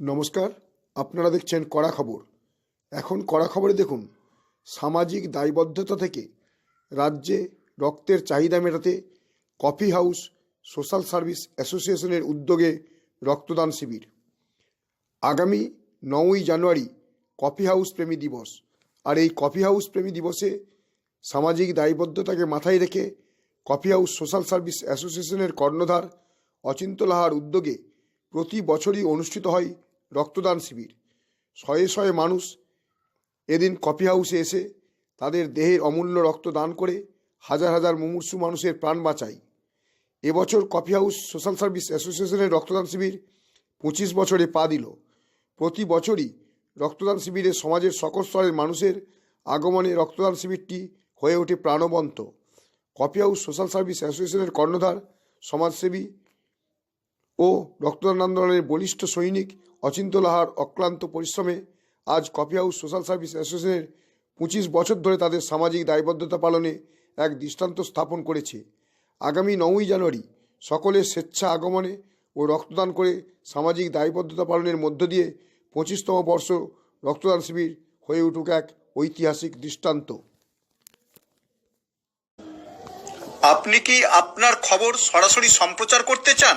নমস্কার, আপনারা দেখছেন কড়া খবর। এখন কড়া খবরে দেখুন, সামাজিক দায়বদ্ধতা থেকে রাজ্যে রক্তের চাহিদা মেটাতে কফি হাউস সোশ্যাল সার্ভিস অ্যাসোসিয়েশনের উদ্যোগে রক্তদান শিবির। আগামী নয়ই জানুয়ারি কফি হাউস প্রেমী দিবস। আর এই কফি হাউস প্রেমী দিবসে সামাজিক দায়বদ্ধতাকে মাথায় রেখে কফি হাউস সোশ্যাল সার্ভিস অ্যাসোসিয়েশনের কর্ণধার অচিন্ত লাহার উদ্যোগে প্রতি বছরই অনুষ্ঠিত হয় রক্তদান শিবির। শয়ে শয়ে মানুষ এদিন কফি হাউসে এসে তাদের দেহের অমূল্য রক্ত দান করে হাজার হাজার মুমূর্ষু মানুষের প্রাণ বাঁচায়। এবছর কফি হাউস সোশ্যাল সার্ভিস অ্যাসোসিয়েশনের রক্তদান শিবির পঁচিশ বছরে পা দিল। প্রতি বছরই রক্তদান শিবিরে সমাজের সকল স্তরের মানুষের আগমনে রক্তদান শিবিরটি হয়ে ওঠে প্রাণবন্ত। কফি হাউস সোশ্যাল সার্ভিস অ্যাসোসিয়েশনের কর্ণধার, সমাজসেবী ও রক্তদান আন্দোলনের বলিষ্ঠ সৈনিক অচিন্ত লাহার অক্লান্ত পরিশ্রমে আজ কফি হাউস সোশ্যাল সার্ভিস অ্যাসোসিয়েশনের পঁচিশ বছর ধরে তাদের সামাজিক দায়বদ্ধতা পালনে এক দৃষ্টান্ত স্থাপন করেছে। আগামী নয়ই জানুয়ারি সকলের স্বেচ্ছা আগমনে ও রক্তদান করে সামাজিক দায়বদ্ধতা পালনের মধ্য দিয়ে পঁচিশতম বর্ষ রক্তদান শিবির হয়ে উঠুক এক ঐতিহাসিক দৃষ্টান্ত। আপনি কি আপনার খবর সরাসরি সম্প্রচার করতে চান?